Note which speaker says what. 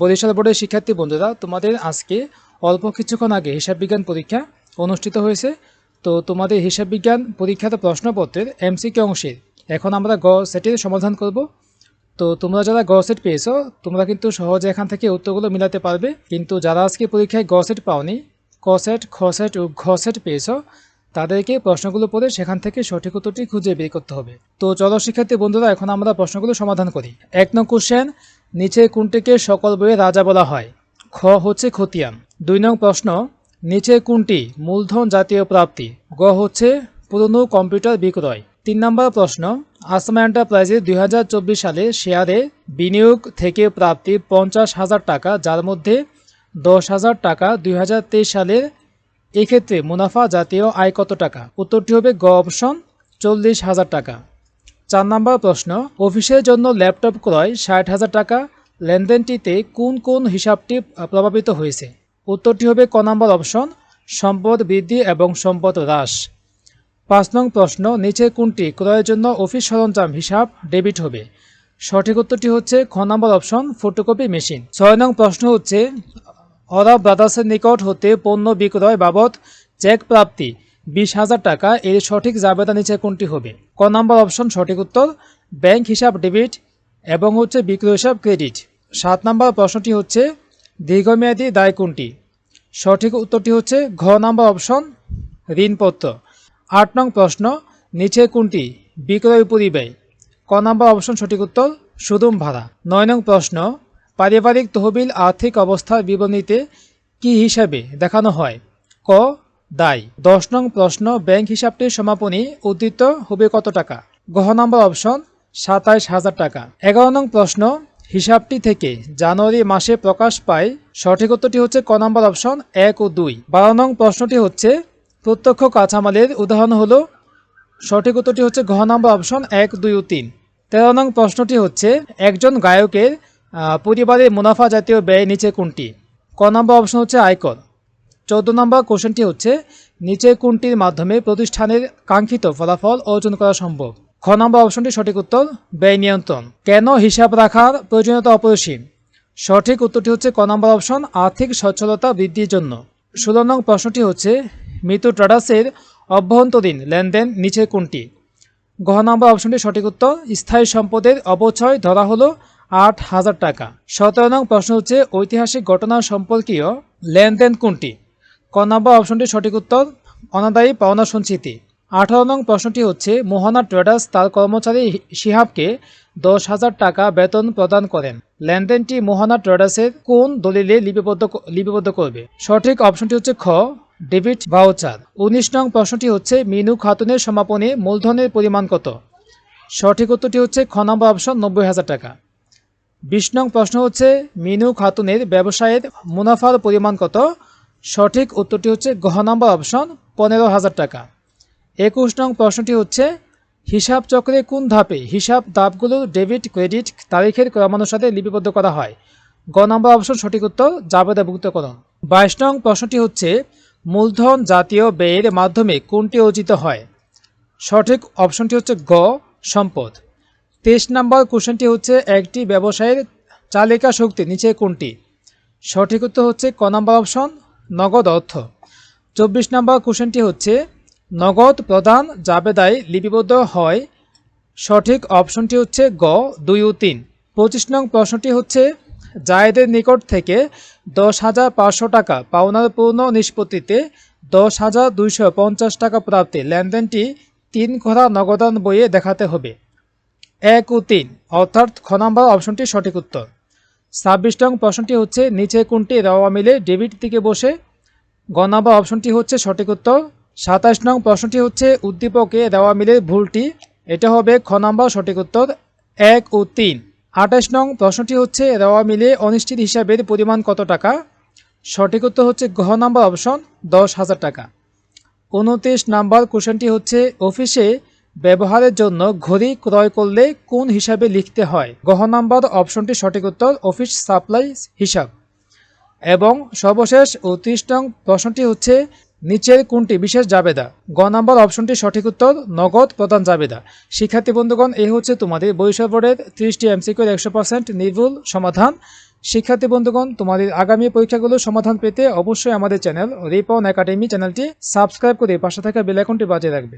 Speaker 1: বরিশাল বোর্ডের শিক্ষার্থী বন্ধুরা, তোমাদের আজকে অল্প কিছুক্ষণ আগে হিসাব বিজ্ঞান পরীক্ষা অনুষ্ঠিত হয়েছে। তো তোমাদের হিসাব বিজ্ঞান পরীক্ষার প্রশ্নপত্রের এমসিকিউ অংশের এখন আমরা গ সেটের সমাধান করব। তো তোমরা যারা গ সেট পেয়েছ, তোমরা কিন্তু সহজে এখান থেকে উত্তরগুলো মিলাতে পারবে। কিন্তু যারা আজকে পরীক্ষায় গ সেট পাওনি, ক সেট, খ সেট ও ঘ সেট পেয়েছ, তাদেরকে প্রশ্নগুলো পড়ে সেখান থেকে সঠিক উত্তরটি খুঁজে বের করতে হবে। তো চলো শিক্ষার্থী বন্ধুরা, এখন আমরা প্রশ্নগুলো সমাধান করি। এক নং কোশ্চেন নিচে কোনটিকে সকল বইয়ে রাজা বলা হয়? খ হচ্ছে খতিয়ান। দুই নং প্রশ্ন, নিচে কোনটি মূলধন জাতীয় প্রাপ্তি? গ হচ্ছে পুরনো কম্পিউটার বিক্রয়। তিন নম্বর প্রশ্ন, আসমা এন্টারপ্রাইজের দুই সালে শেয়ারে বিনিয়োগ থেকে প্রাপ্তি পঞ্চাশ হাজার টাকা, যার মধ্যে দশ হাজার টাকা দুই হাজার তেইশ সালের এক্ষেত্রে মুনাফা জাতীয় আয় কত টাকা? উত্তরটি হবে গ অপশন চল্লিশ হাজার টাকা। চার নম্বর প্রশ্ন, অফিসের জন্য ল্যাপটপ ক্রয় ষাট হাজার টাকা, লেনদেনটিতে কোন কোন হিসাবটি প্রভাবিত হয়েছে? উত্তরটি হবে ক নম্বর অপশন, সম্পদ বৃদ্ধি এবং সম্পদ হ্রাস। পাঁচ নং প্রশ্ন, নিচে কোনটি ক্রয়ের জন্য অফিস সরঞ্জাম হিসাব ডেবিট হবে? সঠিক উত্তরটি হচ্ছে খ নম্বর অপশন, ফটোকপি মেশিন। ছয় নং প্রশ্ন হচ্ছে, অরাব ব্রাদার্সের নিকট হতে পণ্য বিক্রয় বাবদ চেক প্রাপ্তি বিশ হাজার টাকা, এর সঠিক জাবেদা নিচে কোনটি হবে? ক নম্বর অপশন, সঠিক উত্তর, ব্যাংক হিসাব ডেবিট এবং হচ্ছে বিক্রয় হিসাব ক্রেডিট। সাত নম্বর প্রশ্নটি হচ্ছে, দীর্ঘমেয়াদী দায় কোনটি? সঠিক উত্তরটি হচ্ছে, ঘ নম্বর অপশন, ঋণপত্র। আট নং প্রশ্ন, নিচে কোনটি? বিক্রয় পরিব্যয়। ক নম্বর অপশন, সঠিক উত্তর, সুদুম ভাড়া। নয় নং প্রশ্ন, পারিবারিক তহবিল আর্থিক অবস্থার বিবরণীতে কি হিসাবে দেখানো হয়? ক দায়। দশ নং প্রশ্ন, ব্যাংক হিসাবটির সমাপনী, উদ্ধৃত হবে কত টাকা? গহ নম্বর অপশন, সাতাইশ হাজার টাকা। এগারো নং প্রশ্ন, হিসাবটি থেকে জানুয়ারি মাসে প্রকাশ পায়, সঠিক উত্তরটি হচ্ছে ক নম্বর অপশন, এক ও দুই। বারো নং প্রশ্নটি হচ্ছে, প্রত্যক্ষ কাঁচামালের উদাহরণ হলো, সঠিক উত্তরটি হচ্ছে ঘ নম্বর অপশন, এক, দুই ও তিন। তেরো নং প্রশ্নটি হচ্ছে, একজন গায়কের পরিবারের মুনাফা জাতীয় ব্যয় নিচে কোনটি? ক নম্বর অপশন হচ্ছে আয়কর। চৌদ্দ নম্বর কোশ্চেনটি হচ্ছে নিচে কোনটির মাধ্যমে প্রতিষ্ঠানের কাঙ্ক্ষিত ফলাফল অর্জন করা সম্ভব? খ নম্বর অপশনটি সঠিক উত্তর, ব্যয় নিয়ন্ত্রণ। কেন হিসাব রাখার প্রয়োজনীয়তা অপরিসীম? সঠিক উত্তরটি হচ্ছে ক নম্বর অপশন, আর্থিক সচ্ছলতা বৃদ্ধির জন্য। ষোলো নং প্রশ্নটি হচ্ছে, মৃত্যু ট্রাডাসের অভ্যন্তরীণ লেনদেন নিচে কোনটি? ঘ নম্বর অপশনটি সঠিক উত্তর, স্থায়ী সম্পদের অবচয় ধরা হলো আট হাজার টাকা। সতেরো নং প্রশ্ন হচ্ছে, ঐতিহাসিক ঘটনা সম্পর্কীয় লেনদেন কোনটি? ক নম্বর অপশনটি সঠিক উত্তর, অনাদায়ী পাওনা সঞ্চিতি। আঠারো নং প্রশ্নটি হচ্ছে, মোহনা ট্রেডার্স তার কর্মচারী শিহাবকে দশ হাজার টাকা বেতন প্রদান করেন। লেনদেনটি মোহনা ট্রেডার্সের কোন দলিলে লিপিবদ্ধ লিপিবদ্ধ করবে? সঠিক অপশনটি হচ্ছে খ, ডেবিট ভাউচার। উনিশ নং প্রশ্নটি হচ্ছে, মিনু খাতুনের সমাপনে মূলধনের পরিমাণ কত? সঠিক উত্তরটি হচ্ছে, খ নম্বর অপশন নব্বই হাজার টাকা। বিশ নং প্রশ্ন হচ্ছে, মিনু খাতুনের ব্যবসায়ের মুনাফার পরিমাণ কত? সঠিক উত্তরটি হচ্ছে গহ নম্বর অপশন পনেরো হাজার টাকা। একুশ নং প্রশ্নটি হচ্ছে, হিসাব চক্রে কোন ধাপে হিসাব ধাপগুলো ডেবিট, ক্রেডিট তারিখের ক্রমানুসারে লিপিবদ্ধ করা হয়? গ নম্বর অপশন সঠিক উত্তর জাবেদাভুক্তকরণ বাইশ নং প্রশ্নটি হচ্ছে, মূলধন জাতীয় ব্যয়ের মাধ্যমে কোনটি অর্জিত হয়? সঠিক অপশনটি হচ্ছে গ, সম্পদ। তেইশ নম্বর কোশ্চেনটি হচ্ছে, একটি ব্যবসায়ের চালিকা শক্তি নিচে কোনটি? সঠিক উত্তর হচ্ছে ক নম্বর অপশন নগদ অর্থ। চব্বিশ নম্বর কোশ্চেনটি হচ্ছে, নগদ প্রদান জাবেদায় লিপিবদ্ধ হয়, সঠিক অপশনটি হচ্ছে গ, দুই ও তিন। পঁচিশ নং প্রশ্নটি হচ্ছে, জায়েদের নিকট থেকে দশ হাজার পাঁচশো টাকা পাওনার পূর্ণ নিষ্পত্তিতে দশ হাজার দুইশো পঞ্চাশ টাকা প্রাপ্তি লেনদেনটি তিন ঘোড়া নগদান বইয়ে দেখাতে হবে। এক ও তিন। অর্থাৎ খ নম্বর অপশনটি সঠিক উত্তর। ছাব্বিশ নং প্রশ্নটি হচ্ছে, নিচে কোনটি রওয়া মিলে ডেবিট দিকে বসে। গ নম্বর অপশনটি হচ্ছে সঠিক উত্তর। সাতাশ নং প্রশ্নটি হচ্ছে, উদ্দীপকে দেওয়া মিলে ভুলটি। এটা হবে খ নম্বর সঠিক উত্তর, এক ও তিন। আঠাশ নং প্রশ্নটি হচ্ছে, দেওয়া মিলে অনিশ্চিত হিসাবের পরিমাণ কত টাকা? সঠিক উত্তর হচ্ছে ঘ নম্বর অপশন দশ হাজার টাকা। উনত্রিশ নাম্বার কোশ্চেনটি হচ্ছে অফিসে ব্যবহারের জন্য ঘড়ি ক্রয় করলে কোন হিসাবে লিখতে হয়? গহ নাম্বার, অপশনটি সঠিক উত্তর, অফিস সাপ্লাই হিসাব। এবং সর্বশেষ উনত্রিশ নং প্রশ্নটি হচ্ছে, নিচের কোনটি বিশেষ জাবেদা? গ নাম্বার, অপশনটি সঠিক উত্তর, নগদ প্রদান জাবেদা। শিক্ষার্থী বন্ধুগণ, এই হচ্ছে তোমাদের বরিশাল বোর্ডের ত্রিশটি এমসিকিউর একশো পার্সেন্ট নির্ভুল সমাধান। শিক্ষার্থী বন্ধুগণ, তোমাদের আগামী পরীক্ষাগুলোর সমাধান পেতে অবশ্যই আমাদের চ্যানেল রিপন একাডেমি চ্যানেলটি সাবস্ক্রাইব করে পাশে থাকা বেল আইকনটি বাজিয়ে রাখবে।